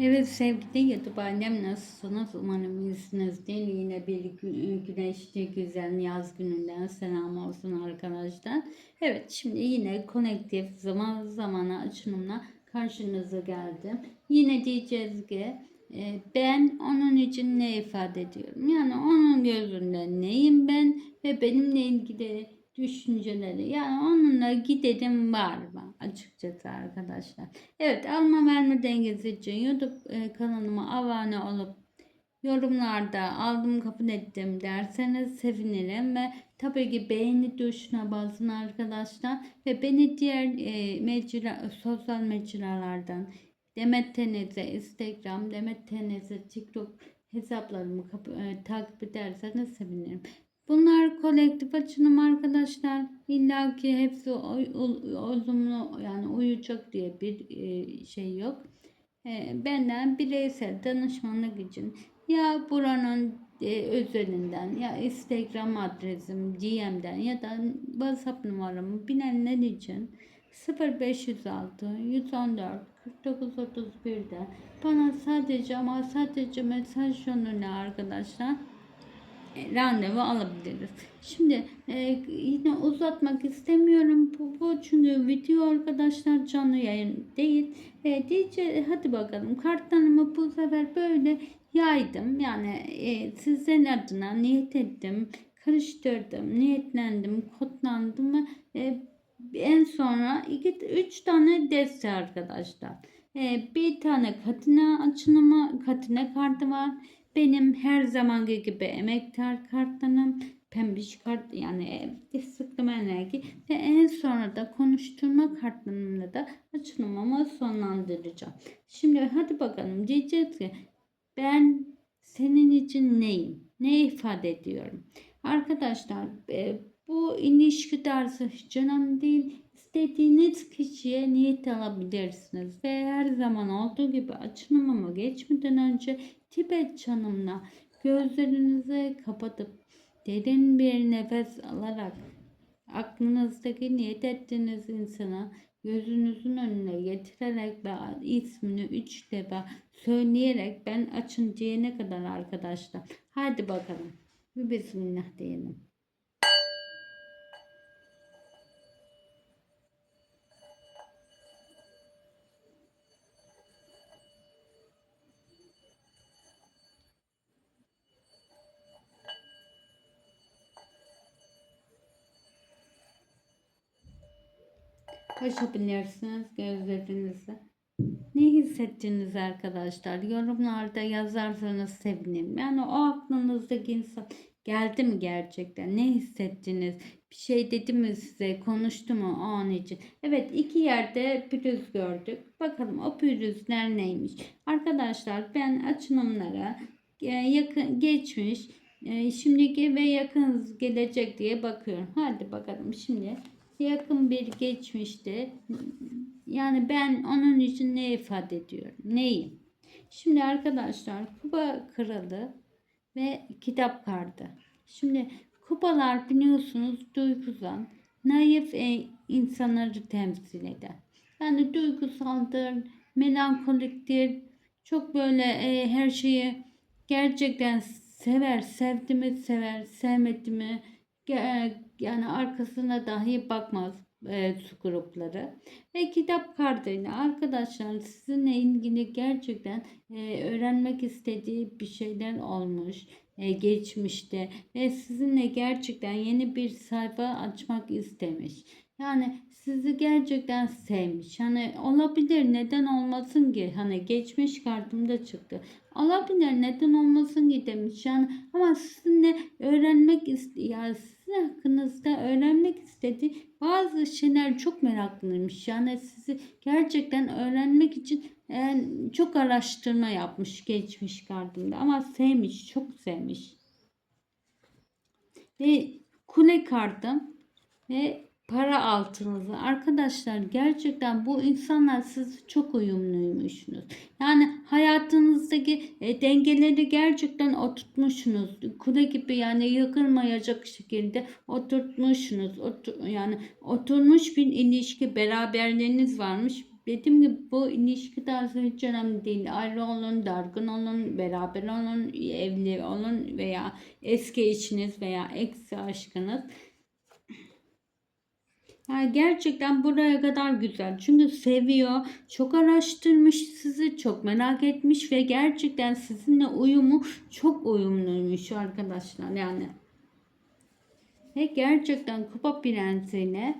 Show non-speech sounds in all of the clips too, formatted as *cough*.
Evet sevgili YouTube annem nasılsınız? Umarım iyisinizdir. Yine bir gü- güneşli güzel yaz gününden selam olsun arkadaşlar. Evet şimdi yine konektif zaman zamana açılımla karşınıza geldim. Yine diyeceğiz ki e, ben onun için ne ifade ediyorum? Yani onun gözünde neyim ben ve benimle ilgili düşünceleri yani onunla giderim var mı açıkçası arkadaşlar. Evet alma verme dengesi için YouTube e, kanalıma abone olup yorumlarda aldım kabul ettim derseniz sevinirim ve tabii ki beğeni tuşuna basın arkadaşlar ve beni diğer e, mecra, sosyal mecralardan Demet Teneze Instagram, Demet Teneze TikTok hesaplarımı e, takip ederseniz sevinirim. Bunlar kolektif açılım arkadaşlar. İlla ki hepsi olumlu yani uyacak diye bir e, şey yok. E, Benden bireysel danışmanlık için ya buranın e, özelinden ya Instagram adresim DM'den ya da WhatsApp numaramı bilenler için 0506 114 49 31'de bana sadece ama sadece mesaj yoluyla arkadaşlar randevu alabiliriz. Şimdi e, yine uzatmak istemiyorum bu, bu çünkü video arkadaşlar canlı yayın değil. E, diyece hadi bakalım kartlarımı bu sefer böyle yaydım. Yani e, sizlerin adına niyet ettim, karıştırdım, niyetlendim, kodlandım ve e, en sonra iki, üç tane deste arkadaşlar. E, bir tane katına açılımı, katına kartı var. Benim her zamanki gibi emektar kartlarım, pembiş kart yani e, sıklama enerji ve en sonra da konuşturma kartlarımla da açılımımı sonlandıracağım. Şimdi hadi bakalım diyeceğiz ben senin için neyim? Ne ifade ediyorum? Arkadaşlar e, bu ilişki tarzı hiç önemli değil. İstediğiniz kişiye niyet alabilirsiniz. Ve her zaman olduğu gibi açılımıma geçmeden önce Tibet çanımla gözlerinizi kapatıp derin bir nefes alarak aklınızdaki niyet ettiğiniz insana gözünüzün önüne getirerek ve ismini üç defa söyleyerek ben açın diyene kadar arkadaşlar. Hadi bakalım. Bir bismillah diyelim. Açabilirsiniz gözlerinizi. Ne hissettiniz arkadaşlar? Yorumlarda yazarsanız sevinirim. Yani o aklınızdaki insan geldi mi gerçekten? Ne hissettiniz? Bir şey dedi mi size? Konuştu mu o an için? Evet iki yerde pürüz gördük. Bakalım o pürüzler neymiş? Arkadaşlar ben açılımlara e, yakın geçmiş e, şimdiki ve yakın gelecek diye bakıyorum. Hadi bakalım şimdi yakın bir geçmişte yani ben onun için ne ifade ediyorum? Neyim? Şimdi arkadaşlar Kuba Kralı ve kitap kartı. Şimdi kupalar biliyorsunuz duygusal, naif e, insanları temsil eder. Yani duygusaldır, melankoliktir. Çok böyle e, her şeyi gerçekten sever, sevdi mi sever, sevmedi mi yani arkasına dahi bakmaz e, su grupları. Ve kitap kartıyla arkadaşlar sizinle ilgili gerçekten e, öğrenmek istediği bir şeyler olmuş e, geçmişte ve sizinle gerçekten yeni bir sayfa açmak istemiş. Yani sizi gerçekten sevmiş. Hani olabilir neden olmasın ki? Hani geçmiş kartımda çıktı. Olabilir neden olmasın ki demiş. Yani ama sizinle öğrenmek istiyor. Yani sizin hakkınızda öğrenmek istediği bazı şeyler çok meraklıymış. Yani sizi gerçekten öğrenmek için e, çok araştırma yapmış geçmiş kartımda. Ama sevmiş, çok sevmiş. Ve kule kartım ve para altınızı. Arkadaşlar gerçekten bu insanlar siz çok uyumluymuşsunuz. Yani hayatınızdaki e, dengeleri gerçekten oturtmuşsunuz. Kule gibi yani yıkılmayacak şekilde oturtmuşsunuz. Otur, yani oturmuş bir ilişki beraberliğiniz varmış. dediğim gibi bu ilişki tarzı hiç önemli değil. Ayrı olun, dargın olun, beraber olun, evli olun veya eski eşiniz veya ex aşkınız. Yani gerçekten buraya kadar güzel. Çünkü seviyor, çok araştırmış sizi, çok merak etmiş ve gerçekten sizinle uyumu çok uyumluymuş arkadaşlar. Yani ve gerçekten Kupa Prensi'yle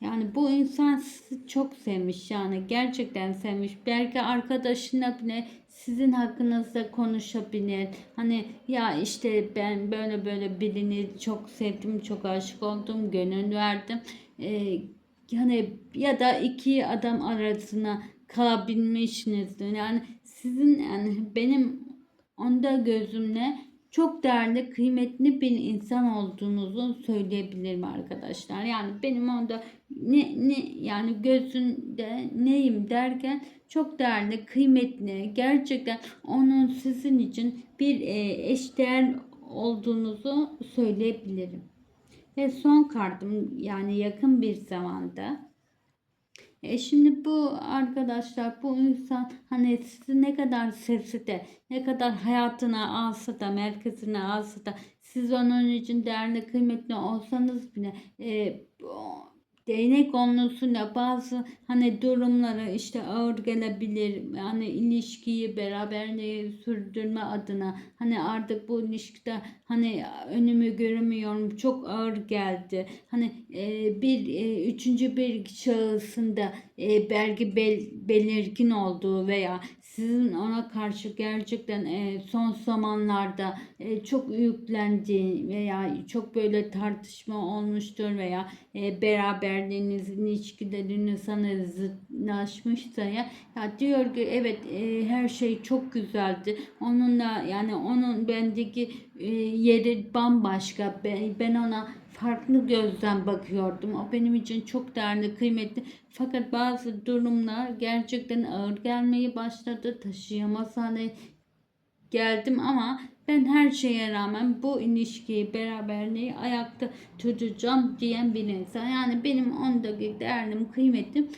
yani bu insan sizi çok sevmiş yani gerçekten sevmiş. Belki arkadaşına bile sizin hakkınızda konuşabilir. Hani ya işte ben böyle böyle birini çok sevdim, çok aşık oldum, gönül verdim. Ee, yani ya da iki adam arasına kalabilmişsinizdir. Yani sizin yani benim onda gözümle çok değerli, kıymetli bir insan olduğunuzu söyleyebilirim arkadaşlar. Yani benim onda ne, ne yani gözünde neyim derken çok değerli, kıymetli, gerçekten onun sizin için bir e, eşdeğer olduğunuzu söyleyebilirim. Ve son kartım yani yakın bir zamanda. E şimdi bu arkadaşlar bu insan hani sizi ne kadar sevse de ne kadar hayatına alsa da merkezine alsa da siz onun için değerli kıymetli olsanız bile e, değnek konusunda bazı hani durumları işte ağır gelebilir. Hani ilişkiyi beraberliği sürdürme adına hani artık bu ilişkide hani önümü göremiyorum çok ağır geldi. Hani e, bir e, üçüncü bir şahısında e, belki bel, belirgin olduğu veya sizin ona karşı gerçekten e, son zamanlarda e, çok yüklendiği veya çok böyle tartışma olmuştur veya e, beraberliğiniz, ilişkileriniz sana zıtlaşmışsa ya, ya diyor ki evet e, her şey çok güzeldi. Onunla yani onun bendeki yeri bambaşka. Ben, ben ona farklı gözden bakıyordum. O benim için çok değerli, kıymetli. Fakat bazı durumlar gerçekten ağır gelmeye başladı. Taşıyamaz hale geldim ama ben her şeye rağmen bu ilişkiyi, beraberliği ayakta tutacağım diyen bir insan. Yani benim ondaki değerlim, kıymetim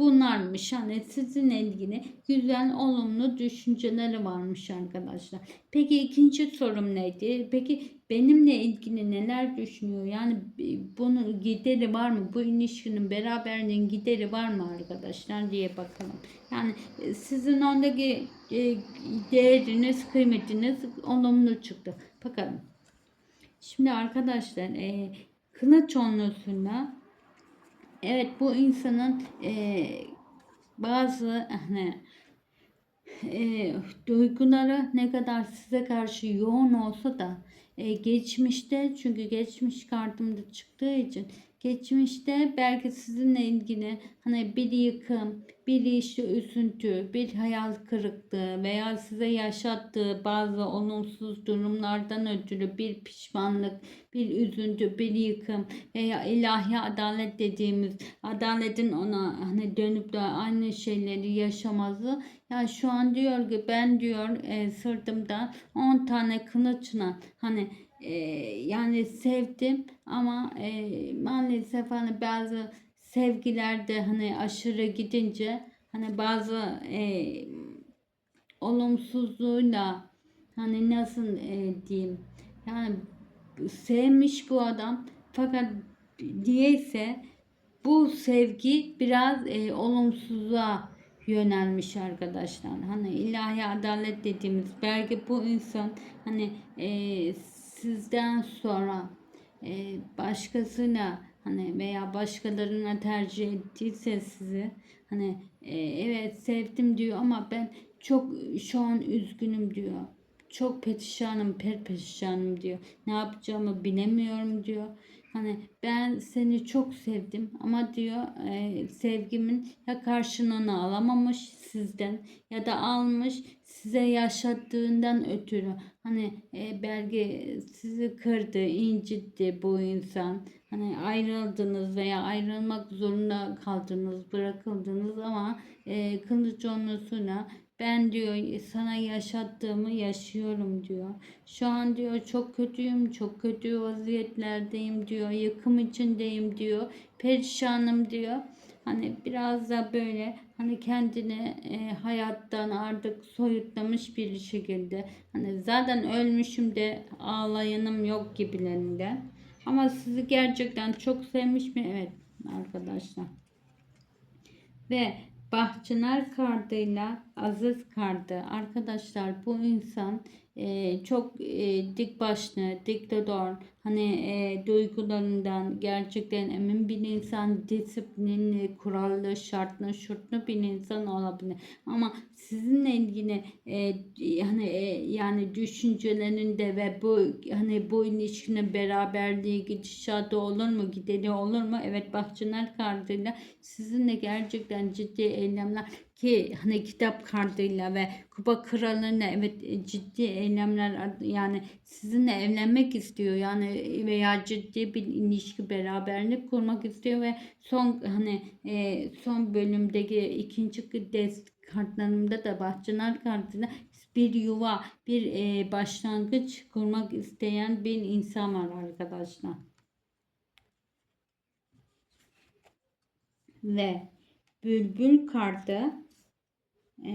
bunlarmış. Hani sizinle ilgili güzel, olumlu düşünceleri varmış arkadaşlar. Peki ikinci sorum neydi? Peki benimle ilgili neler düşünüyor? Yani bunun gideri var mı? Bu ilişkinin beraberliğin gideri var mı arkadaşlar diye bakalım. Yani e, sizin ondaki e, değeriniz, kıymetiniz olumlu çıktı. Bakalım. Şimdi arkadaşlar e, kılıç onlusunda evet bu insanın e, bazı hani e, duyguları ne kadar size karşı yoğun olsa da e, geçmişte çünkü geçmiş kartımda çıktığı için geçmişte belki sizinle ilgili hani bir yıkım, bir işte üzüntü, bir hayal kırıklığı veya size yaşattığı bazı olumsuz durumlardan ötürü bir pişmanlık, bir üzüntü, bir yıkım veya ilahi adalet dediğimiz adaletin ona hani dönüp de aynı şeyleri yaşaması ya şu an diyor ki ben diyor e, sırtımda 10 tane kılıçla hani e, yani sevdim ama e, maalesef hani bazı sevgilerde hani aşırı gidince hani bazı e, olumsuzluğuyla hani nasıl e, diyeyim yani sevmiş bu adam fakat diyeyse bu sevgi biraz e, olumsuzluğa yönelmiş arkadaşlar. Hani ilahi adalet dediğimiz belki bu insan hani e, sizden sonra e, başkasına hani veya başkalarına tercih ettiyse sizi hani e, evet sevdim diyor ama ben çok şu an üzgünüm diyor. Çok perişanım, perperişanım diyor. Ne yapacağımı bilemiyorum diyor. Hani ben seni çok sevdim ama diyor e, sevgimin ya karşılığını alamamış sizden ya da almış size yaşattığından ötürü hani e, belki sizi kırdı, incitti bu insan. Hani ayrıldınız veya ayrılmak zorunda kaldınız, bırakıldınız ama e, kılıç onlusuna ben diyor sana yaşattığımı yaşıyorum diyor. Şu an diyor çok kötüyüm, çok kötü vaziyetlerdeyim diyor. Yıkım içindeyim diyor. Perişanım diyor. Hani biraz da böyle hani kendini e, hayattan artık soyutlamış bir şekilde hani zaten ölmüşüm de ağlayanım yok gibilerinden. Ama sizi gerçekten çok sevmiş mi? Evet arkadaşlar. Ve Bahçınar kardıyla Aziz kardı. Arkadaşlar bu insan e, çok e, dik başlı, diktatör, hani e, duygularından gerçekten emin bir insan, disiplinli, kurallı, şartlı, şurtlu bir insan olabilir. Ama sizinle ilgili e, hani e, yani düşüncelerinde ve bu hani bu ilişkinin beraberliği gidişatı olur mu, gideri olur mu? Evet Bahçınar kardıyla sizinle gerçekten ciddi eylemler ki hani kitap kartıyla ve kupa kralına evet e, ciddi eylemler yani sizinle evlenmek istiyor yani veya ciddi bir ilişki beraberlik kurmak istiyor ve son hani e, son bölümdeki ikinci dest kartlarımda da bahçınar kartında bir yuva, bir e, başlangıç kurmak isteyen bir insan var arkadaşlar. Ve bülbül kartı e,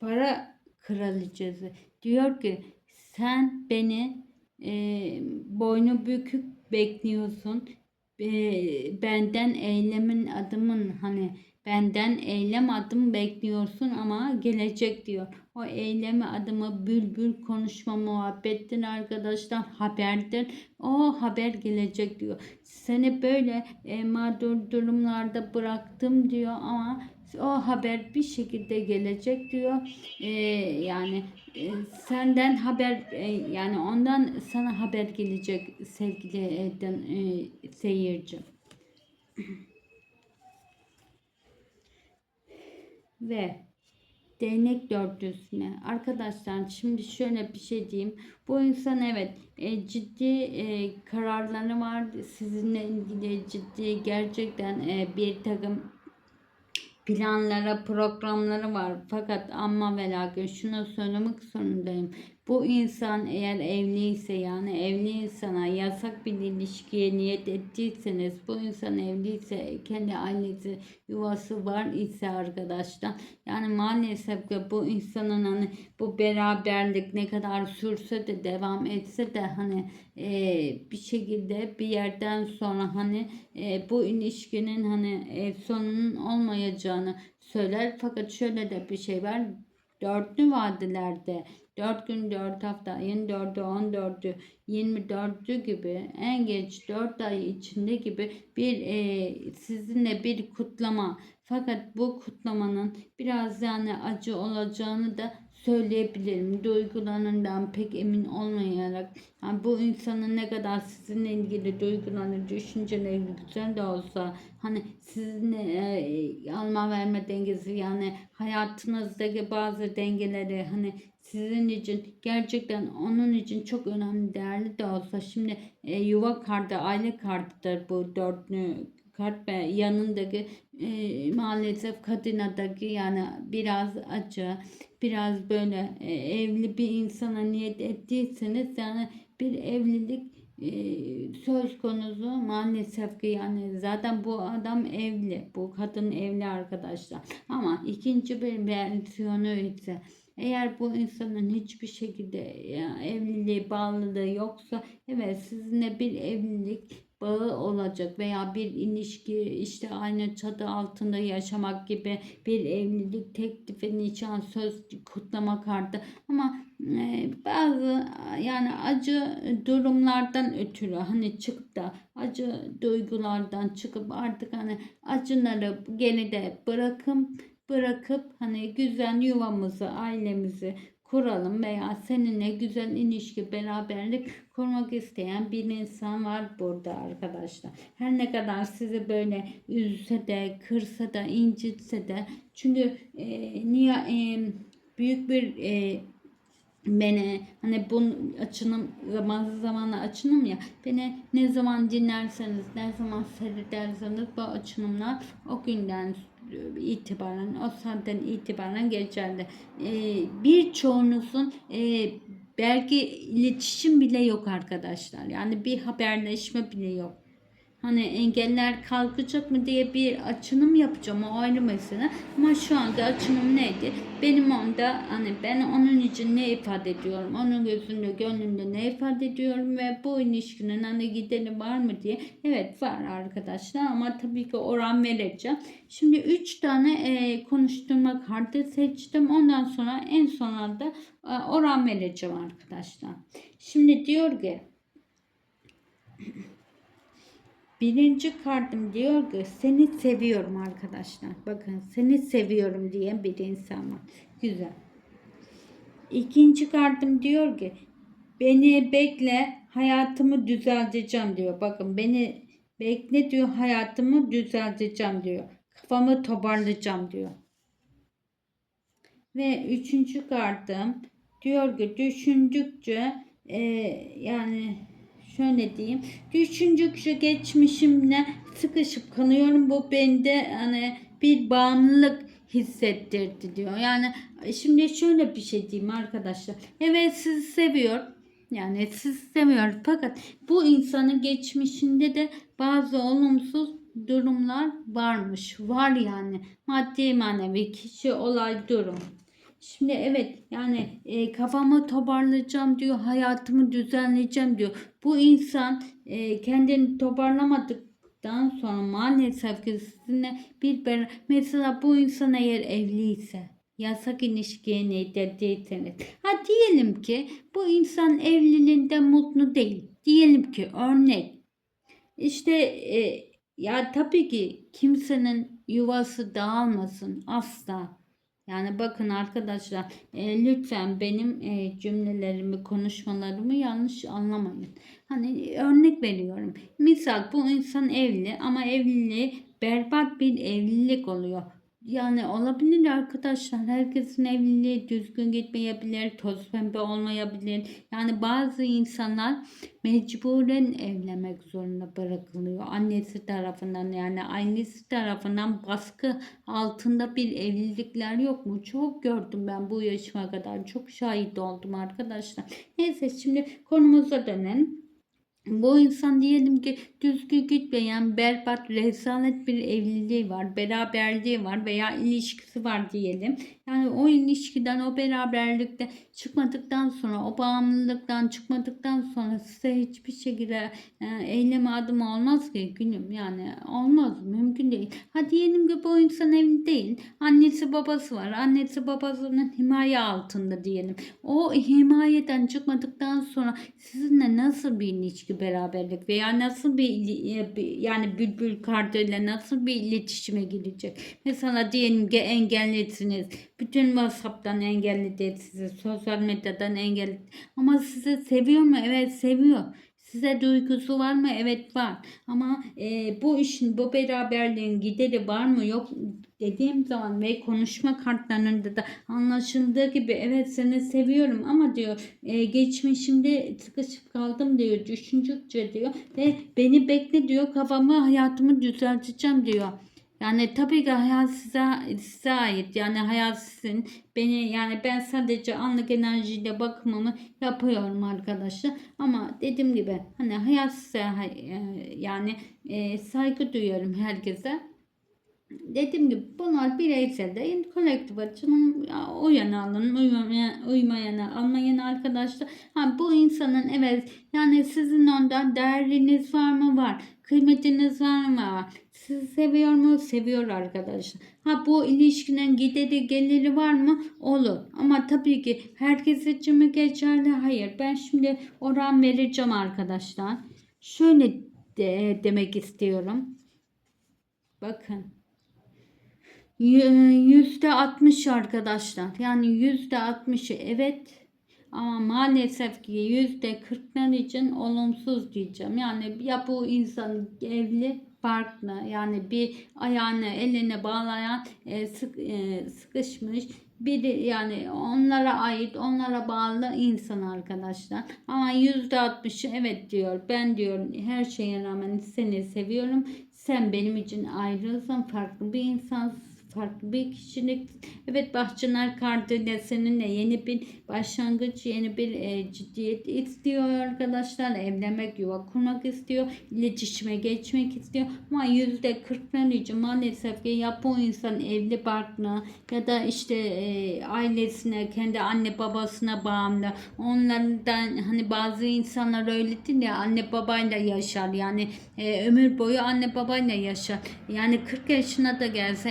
para kraliçesi diyor ki sen beni e, boynu bükük bekliyorsun e, benden eylemin adımın hani benden eylem adım bekliyorsun ama gelecek diyor. O eyleme adımı bülbül konuşma muhabbettir arkadaşlar haberdir. O haber gelecek diyor. Seni böyle e, mağdur durumlarda bıraktım diyor ama o haber bir şekilde gelecek diyor. Ee, yani e, senden haber e, yani ondan sana haber gelecek sevgili eden e, seyirci. *clears throat* Ve değnek dörtlüsüne. Arkadaşlar şimdi şöyle bir şey diyeyim. Bu insan evet e, ciddi e, kararları var. Sizinle ilgili ciddi gerçekten e, bir takım planlara, programları var. Fakat ama ve lakin şunu söylemek zorundayım. Bu insan eğer evliyse yani evli insana yasak bir ilişkiye niyet ettiyseniz bu insan evliyse kendi ailesi yuvası var ise arkadaşlar yani maalesef ki bu insanın hani bu beraberlik ne kadar sürse de devam etse de hani e, bir şekilde bir yerden sonra hani e, bu ilişkinin hani e, sonunun olmayacağını söyler. Fakat şöyle de bir şey var. Dörtlü vadilerde 4 gün 4 hafta ayın 4'ü 14'ü 24'ü gibi en geç 4 ay içinde gibi bir e, sizinle bir kutlama. Fakat bu kutlamanın biraz yani acı olacağını da söyleyebilirim. Duygularından pek emin olmayarak yani bu insanın ne kadar sizinle ilgili duyguları, düşünceleri güzel de olsa hani sizinle e, alma verme dengesi yani hayatınızdaki bazı dengeleri hani sizin için gerçekten onun için çok önemli değerli de olsa şimdi e, yuva kartı aile kartıdır bu dörtlü kart ve yanındaki e, maalesef kadınadaki yani biraz acı biraz böyle e, evli bir insana niyet ettiyseniz yani bir evlilik e, söz konusu maalesef ki yani zaten bu adam evli bu kadın evli arkadaşlar. Ama ikinci bir versiyonu ise eğer bu insanın hiçbir şekilde ya, evliliği, bağlılığı yoksa evet sizinle bir evlilik bağı olacak veya bir ilişki işte aynı çatı altında yaşamak gibi bir evlilik teklifi, nişan, söz, kutlama kartı. Ama e, bazı yani acı durumlardan ötürü hani çıkıp da acı duygulardan çıkıp artık hani acıları geride bırakın bırakıp hani güzel yuvamızı, ailemizi kuralım veya seninle güzel ilişki, beraberlik kurmak isteyen bir insan var burada arkadaşlar. Her ne kadar sizi böyle üzse de, kırsa da, incitse de çünkü e, niye e, büyük bir e, beni hani bu açınım zaman zamanla açınım ya beni ne zaman dinlerseniz ne zaman seyrederseniz bu açınımlar o günden itibaren o saatten itibaren geçerli. Ee, birçoğunuzun e, belki iletişim bile yok arkadaşlar. Yani bir haberleşme bile yok. Hani engeller kalkacak mı diye bir açınım yapacağım o ayrı mesele. Ama şu anda açınım neydi? Benim onda hani ben onun için ne ifade ediyorum? Onun gözünde gönlünde ne ifade ediyorum ve bu ilişkinin hani gideri var mı diye. Evet var arkadaşlar ama tabii ki oran vereceğim. Şimdi 3 tane e, konuşturma kartı seçtim. Ondan sonra en sonunda e, oran vereceğim arkadaşlar. Şimdi diyor ki Birinci kartım diyor ki seni seviyorum arkadaşlar. Bakın seni seviyorum diyen bir insan var. Güzel. İkinci kartım diyor ki beni bekle hayatımı düzelteceğim diyor. Bakın beni bekle diyor hayatımı düzelteceğim diyor. Kafamı toparlayacağım diyor. Ve üçüncü kartım diyor ki düşündükçe e, yani şöyle diyeyim. Düşündükçe geçmişimle sıkışıp kalıyorum. Bu bende hani bir bağımlılık hissettirdi diyor. Yani şimdi şöyle bir şey diyeyim arkadaşlar. Evet sizi seviyor. Yani sizi seviyor. Fakat bu insanın geçmişinde de bazı olumsuz durumlar varmış. Var yani. Maddi manevi kişi olay durum. Şimdi evet yani e, kafamı toparlayacağım diyor, hayatımı düzenleyeceğim diyor. Bu insan e, kendini toparlamadıktan sonra maalesef ki sizinle bir ber mesela bu insan eğer evliyse yasak ilişkiye niyet değilseniz. Ha diyelim ki bu insan evliliğinde mutlu değil. Diyelim ki örnek işte e, ya tabii ki kimsenin yuvası dağılmasın asla. Yani bakın arkadaşlar e, lütfen benim e, cümlelerimi, konuşmalarımı yanlış anlamayın. Hani örnek veriyorum. Misal bu insan evli ama evliliği berbat bir evlilik oluyor. Yani olabilir arkadaşlar. Herkesin evliliği düzgün gitmeyebilir, toz pembe olmayabilir. Yani bazı insanlar mecburen evlenmek zorunda bırakılıyor. Annesi tarafından yani annesi tarafından baskı altında bir evlilikler yok mu? Çok gördüm ben bu yaşıma kadar. Çok şahit oldum arkadaşlar. Neyse şimdi konumuza dönelim. Bu insan diyelim ki düzgün gitmeyen berbat rezalet bir evliliği var, beraberliği var veya ilişkisi var diyelim. Yani o ilişkiden, o beraberlikte çıkmadıktan sonra, o bağımlılıktan çıkmadıktan sonra size hiçbir şekilde e, eyleme adımı olmaz ki günüm. Yani olmaz, mümkün değil. Ha diyelim ki bu insan evli değil. Annesi babası var. Annesi babasının himaye altında diyelim. O himayeden çıkmadıktan sonra sizinle nasıl bir ilişki beraberlik veya nasıl bir yani bülbül kartıyla nasıl bir iletişime girecek? Mesela diyelim ki engellisiniz. Bütün WhatsApp'tan engelledi sizi. Sosyal medyadan engelledi. Ama sizi seviyor mu? Evet seviyor. Size duygusu var mı? Evet var. Ama e, bu işin, bu beraberliğin gideri var mı? Yok dediğim zaman ve konuşma kartlarında da anlaşıldığı gibi evet seni seviyorum ama diyor e, geçmişimde sıkışıp kaldım diyor düşündükçe diyor ve beni bekle diyor kafamı hayatımı düzelteceğim diyor. Yani tabii ki hayat size, size ait. Yani hayat sizin. Beni yani ben sadece anlık enerjiyle bakımımı yapıyorum arkadaşlar. Ama dediğim gibi hani hayat size e, yani e, saygı duyuyorum herkese. Dediğim gibi bunlar bireysel değil. Kolektif açının uyan alın, uymayan, uymayanı almayan arkadaşlar. Ha, bu insanın evet yani sizin ondan değeriniz var mı? Var. Kıymetiniz var mı? Sizi seviyor mu? Seviyor arkadaşlar. Ha bu ilişkinin gideri geliri var mı? Olur. Ama tabii ki herkes için mi geçerli? Hayır. Ben şimdi oran vereceğim arkadaşlar. Şöyle de, demek istiyorum. Bakın. Yüzde altmış arkadaşlar. Yani yüzde altmışı evet ama maalesef ki yüzde kırklar için olumsuz diyeceğim. Yani ya bu insan evli farklı yani bir ayağını eline bağlayan e, sık, e, sıkışmış biri yani onlara ait onlara bağlı insan arkadaşlar. Ama yüzde altmışı evet diyor ben diyor her şeye rağmen seni seviyorum. Sen benim için ayrılsan farklı bir insan farklı bir kişilik. Evet Bahçınar kartıyla seninle yeni bir başlangıç, yeni bir e, ciddiyet istiyor arkadaşlar. Evlenmek, yuva kurmak istiyor. iletişime geçmek istiyor. Ama yüzde kırklarıcı maalesef ki ya bu insan evli barklı ya da işte e, ailesine, kendi anne babasına bağımlı. Onlardan hani bazı insanlar öyle değil ya anne babayla yaşar. Yani e, ömür boyu anne babayla yaşar. Yani 40 yaşına da gelse,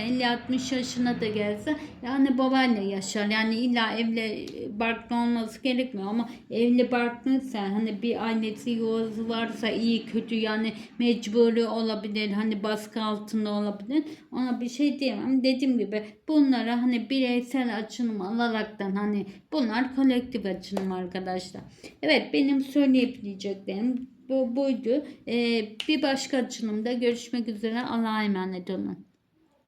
50-60 yaşına da gelse anne babayla yaşar. Yani illa evli barklı olması gerekmiyor ama evli barklıysa hani bir ailesi yuvası varsa iyi kötü yani mecburi olabilir. Hani baskı altında olabilir. Ona bir şey diyemem. Dediğim gibi bunlara hani bireysel açılım alaraktan hani bunlar kolektif açılım arkadaşlar. Evet benim söyleyebileceklerim bu, buydu. Ee, bir başka açılımda görüşmek üzere. Allah'a emanet olun.